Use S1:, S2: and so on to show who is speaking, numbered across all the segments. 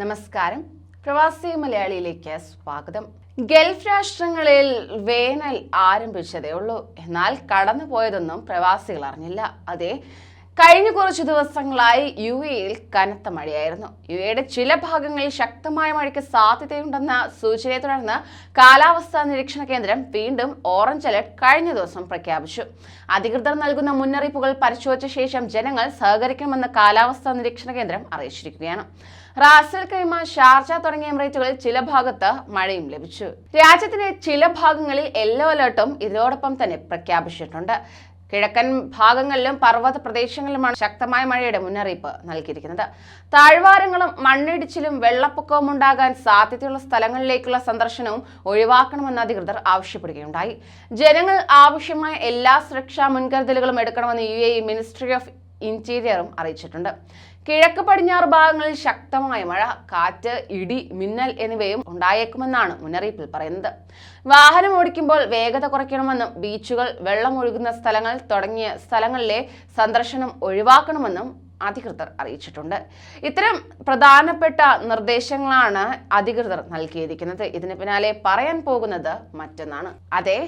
S1: നമസ്കാരം. പ്രവാസി മലയാളിയിലേക്ക് സ്വാഗതം. ഗൾഫ് രാഷ്ട്രങ്ങളിൽ വേനൽ ആരംഭിച്ചതേ ഉള്ളൂ. എന്നാൽ കടന്നുപോയതൊന്നും പ്രവാസികൾ അറിഞ്ഞില്ല. അതെ കഴിഞ്ഞ കുറച്ച് ദിവസങ്ങളായി യു എയിൽ കനത്ത മഴയായിരുന്നു. യു എയുടെ ചില ഭാഗങ്ങളിൽ ശക്തമായ മഴയ്ക്ക് സാധ്യതയുണ്ടെന്ന സൂചനയെ തുടർന്ന് കാലാവസ്ഥാ നിരീക്ഷണ കേന്ദ്രം വീണ്ടും ഓറഞ്ച് അലർട്ട് കഴിഞ്ഞ ദിവസം പ്രഖ്യാപിച്ചു. അധികൃതർ നൽകുന്ന മുന്നറിയിപ്പുകൾ പരിശോധിച്ച ശേഷം ജനങ്ങൾ സഹകരിക്കണമെന്ന് കാലാവസ്ഥാ നിരീക്ഷണ കേന്ദ്രം അറിയിച്ചിരിക്കുകയാണ്. റാസൽ കൈമ ഷാർജ തുടങ്ങിയ എമിറേറ്റുകളിൽ ചില ഭാഗത്ത് മഴയും ലഭിച്ചു. രാജ്യത്തിന്റെ ചില ഭാഗങ്ങളിൽ യെല്ലോ അലർട്ടും ഇതോടൊപ്പം തന്നെ പ്രഖ്യാപിച്ചിട്ടുണ്ട്. കിഴക്കൻ ഭാഗങ്ങളിലും പർവത പ്രദേശങ്ങളിലുമാണ് ശക്തമായ മഴയുടെ മുന്നറിയിപ്പ് നൽകിയിരിക്കുന്നത്. താഴ്വാരങ്ങളും മണ്ണിടിച്ചിലും വെള്ളപ്പൊക്കവും ഉണ്ടാകാൻ സാധ്യതയുള്ള സ്ഥലങ്ങളിലേക്കുള്ള സന്ദർശനവും ഒഴിവാക്കണമെന്ന് അധികൃതർ ആവശ്യപ്പെടുകയുണ്ടായി. ജനങ്ങൾ ആവശ്യമായ എല്ലാ സുരക്ഷാ മുൻകരുതലുകളും എടുക്കണമെന്ന് യു മിനിസ്ട്രി ഓഫ് ഇന്റീരിയറും അറിയിച്ചിട്ടുണ്ട്. കിഴക്ക് പടിഞ്ഞാറ് ഭാഗങ്ങളിൽ ശക്തമായ മഴ കാറ്റ് ഇടി മിന്നൽ എന്നിവയും ഉണ്ടായേക്കുമെന്നാണ് മുന്നറിയിപ്പിൽ പറയുന്നത്. വാഹനം ഓടിക്കുമ്പോൾ വേഗത കുറയ്ക്കണമെന്നും ബീച്ചുകൾ വെള്ളം ഒഴുകുന്ന സ്ഥലങ്ങൾ തുടങ്ങിയ സ്ഥലങ്ങളിലെ സന്ദർശനം ഒഴിവാക്കണമെന്നും അധികൃതർ അറിയിച്ചിട്ടുണ്ട്. ഇത്തരം പ്രധാനപ്പെട്ട നിർദ്ദേശങ്ങളാണ് അധികൃതർ നൽകിയിരിക്കുന്നത്. ഇതിന് പിന്നാലെ പറയാൻ പോകുന്നത് മറ്റൊന്നാണ്. അതെ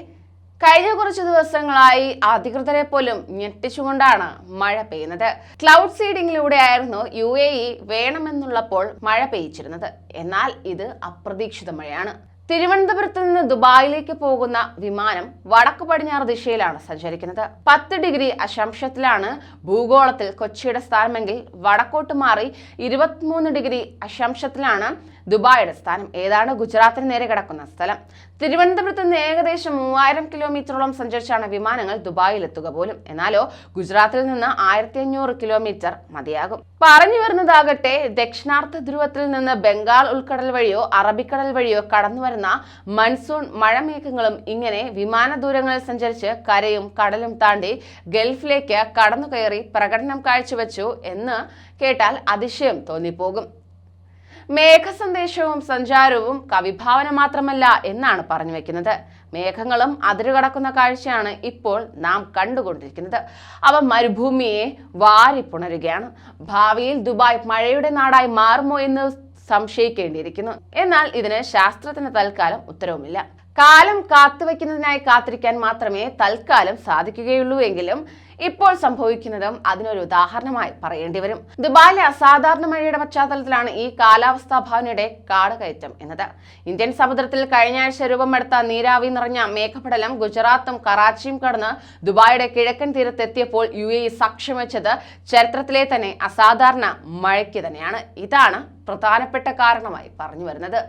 S1: കഴിഞ്ഞ കുറച്ച് ദിവസങ്ങളായി അധികൃതരെ പോലും ഞെട്ടിച്ചുകൊണ്ടാണ് മഴ പെയ്യുന്നത്. ക്ലൗഡ് സീഡിങ്ങിലൂടെയായിരുന്നു യു എ ഇ വേണമെന്നുള്ളപ്പോൾ മഴ പെയ്ച്ചിരുന്നത് എന്നാൽ ഇത് അപ്രതീക്ഷിത മഴയാണ്. തിരുവനന്തപുരത്ത് നിന്ന് ദുബായിലേക്ക് പോകുന്ന വിമാനം വടക്ക് പടിഞ്ഞാറ് ദിശയിലാണ് സഞ്ചരിക്കുന്നത്. പത്ത് ഡിഗ്രി അശംശത്തിലാണ് ഭൂഗോളത്തിൽ കൊച്ചിയുടെ സ്ഥാനമെങ്കിൽ വടക്കോട്ട് മാറി ഇരുപത്തിമൂന്ന് ഡിഗ്രി അശംശത്തിലാണ് ദുബായിയുടെ സ്ഥാനം. ഏതാണ് ഗുജറാത്തിന് നേരെ കിടക്കുന്ന സ്ഥലം? തിരുവനന്തപുരത്ത് നിന്ന് ഏകദേശം മൂവായിരം കിലോമീറ്ററോളം സഞ്ചരിച്ചാണ് വിമാനങ്ങൾ ദുബായിൽ എത്തുക പോലും. എന്നാലോ ഗുജറാത്തിൽ നിന്ന് ആയിരത്തി അഞ്ഞൂറ് കിലോമീറ്റർ മതിയാകും. പറഞ്ഞു വരുന്നതാകട്ടെ ദക്ഷിണാർത്ഥ ധ്രുവത്തിൽ നിന്ന് ബംഗാൾ ഉൾക്കടൽ വഴിയോ അറബിക്കടൽ വഴിയോ കടന്നു വരുന്ന മൺസൂൺ മഴമേഘങ്ങളും ഇങ്ങനെ വിമാന ദൂരങ്ങളിൽ സഞ്ചരിച്ച് കരയും കടലും താണ്ടി ഗൾഫിലേക്ക് കടന്നു കയറി പ്രകടനം കാഴ്ചവെച്ചു എന്ന് കേട്ടാൽ അതിശയം തോന്നിപ്പോകും. മേഘസന്ദേശവും സഞ്ചാരവും കവിഭാവന മാത്രമല്ല എന്നാണ് പറഞ്ഞു വെക്കുന്നത്. മേഘങ്ങളും അതിരുകടക്കുന്ന കാഴ്ചയാണ് ഇപ്പോൾ നാം കണ്ടുകൊണ്ടിരിക്കുന്നത്. അവ മരുഭൂമിയെ വാരിപ്പുണരുകയാണ്. ഭാവിയിൽ ദുബായ് മഴയുടെ നാടായി മാറുമോ എന്ന് സംശയിക്കേണ്ടിയിരിക്കുന്നു. എന്നാൽ ഇതിന് ശാസ്ത്രത്തിന് തൽക്കാലം ഉത്തരവുമില്ല. കാലം കാത്തുവെക്കുന്നതിനായി കാത്തിരിക്കാൻ മാത്രമേ തൽക്കാലം സാധിക്കുകയുള്ളൂ എങ്കിലും ഇപ്പോൾ സംഭവിക്കുന്നതും അതിനൊരു ഉദാഹരണമായി പറയേണ്ടി വരും. ദുബായിലെ അസാധാരണ മഴയുടെ പശ്ചാത്തലത്തിലാണ് ഈ കാലാവസ്ഥാ ഭാവനയുടെ കാടുകയറ്റം എന്നത്. ഇന്ത്യൻ സമുദ്രത്തിൽ കഴിഞ്ഞ ആഴ്ച രൂപമെടുത്ത നീരാവി നിറഞ്ഞ മേഘപടലം ഗുജറാത്തും കറാച്ചിയും കടന്ന് ദുബായിയുടെ കിഴക്കൻ തീരത്തെത്തിയപ്പോൾ യു എ സാക്ഷ്യം വെച്ചത് ചരിത്രത്തിലെ തന്നെ അസാധാരണ മഴയ്ക്ക് തന്നെയാണ്. ഇതാണ് പ്രധാനപ്പെട്ട കാരണമായി പറഞ്ഞു വരുന്നത്.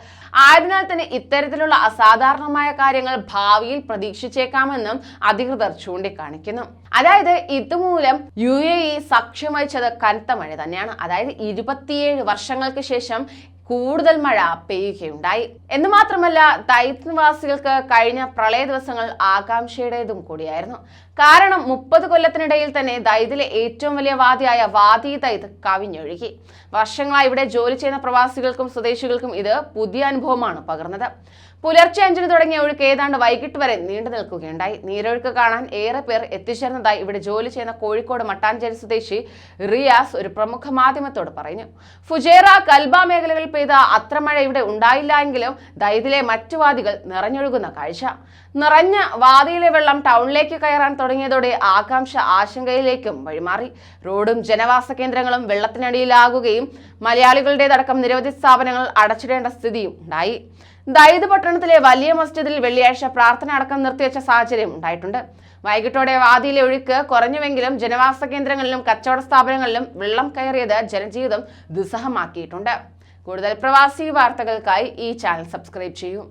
S1: ആയതിനാൽ തന്നെ ഇത്തരത്തിലുള്ള അസാധാരണമായ കാര്യങ്ങൾ ഭാവിയിൽ പ്രതീക്ഷിച്ചേക്കാമെന്നും അധികൃതർ ചൂണ്ടിക്കാണിക്കുന്നു. അതായത് ഇതുമൂലം യു എ ഇ സാക്ഷ്യം വഹിച്ചത് കനത്ത മഴ തന്നെയാണ്. അതായത് ഇരുപത്തിയേഴ് വർഷങ്ങൾക്ക് ശേഷം കൂടുതൽ മഴ പെയ്യുകയുണ്ടായി. എന്ന് മാത്രമല്ല ദൈത് നിവാസികൾക്ക് കഴിഞ്ഞ പ്രളയ ദിവസങ്ങൾ ആകാംക്ഷയുടേതും കൂടിയായിരുന്നു. കാരണം മുപ്പത് കൊല്ലത്തിനിടയിൽ തന്നെ ദൈതിലെ ഏറ്റവും വലിയ വാദിയായ വാദി ദൈത് കവിഞ്ഞൊഴുകി. വർഷങ്ങളായി ഇവിടെ ജോലി ചെയ്യുന്ന പ്രവാസികൾക്കും സ്വദേശികൾക്കും ഇത് പുതിയ അനുഭവമാണ് പകർന്നത്. പുലർച്ചെ അഞ്ചിന് തുടങ്ങിയ ഒഴുക്ക് ഏതാണ്ട് വൈകിട്ട് വരെ നീണ്ടു നിൽക്കുകയുണ്ടായി. നീരൊഴുക്ക് കാണാൻ ഏറെ പേർ എത്തിച്ചേർന്നതായി ഇവിടെ ജോലി ചെയ്യുന്ന കോഴിക്കോട് മട്ടാഞ്ചേരി സ്വദേശി റിയാസ് ഒരു പ്രമുഖ മാധ്യമത്തോട് പറഞ്ഞു. ഫുജേറ കൽബ മേഖലകളിൽ പെയ്ത അത്ര മഴ ഇവിടെ ഉണ്ടായില്ല എങ്കിലും ദൈതിലെ മറ്റു വാദികൾ നിറഞ്ഞൊഴുകുന്ന കാഴ്ച. നിറഞ്ഞ വാതിയിലെ വെള്ളം ടൗണിലേക്ക് കയറാൻ തുടങ്ങിയതോടെ ആകാംക്ഷ ആശങ്കയിലേക്കും വഴിമാറി. റോഡും ജനവാസ കേന്ദ്രങ്ങളും വെള്ളത്തിനടിയിലാകുകയും മലയാളികളുടേതടക്കം നിരവധി സ്ഥാപനങ്ങൾ അടച്ചിടേണ്ട സ്ഥിതിയും ഉണ്ടായി. ദൈത് പട്ടണത്തിലെ വലിയ മസ്ജിദിൽ വെള്ളിയാഴ്ച പ്രാർത്ഥന അടക്കം നിർത്തിവെച്ച സാഹചര്യം ഉണ്ടായിട്ടുണ്ട്. വൈകിട്ടോടെ വാദിയിലെ ഒഴുക്ക് കുറഞ്ഞുവെങ്കിലും ജനവാസ കേന്ദ്രങ്ങളിലും കച്ചവട സ്ഥാപനങ്ങളിലും വെള്ളം കയറിയത് ജനജീവിതം ദുസ്സഹമാക്കിയിട്ടുണ്ട്. കൂടുതൽ പ്രവാസി വാർത്തകൾക്കായി ഈ ചാനൽ സബ്സ്ക്രൈബ് ചെയ്യൂ.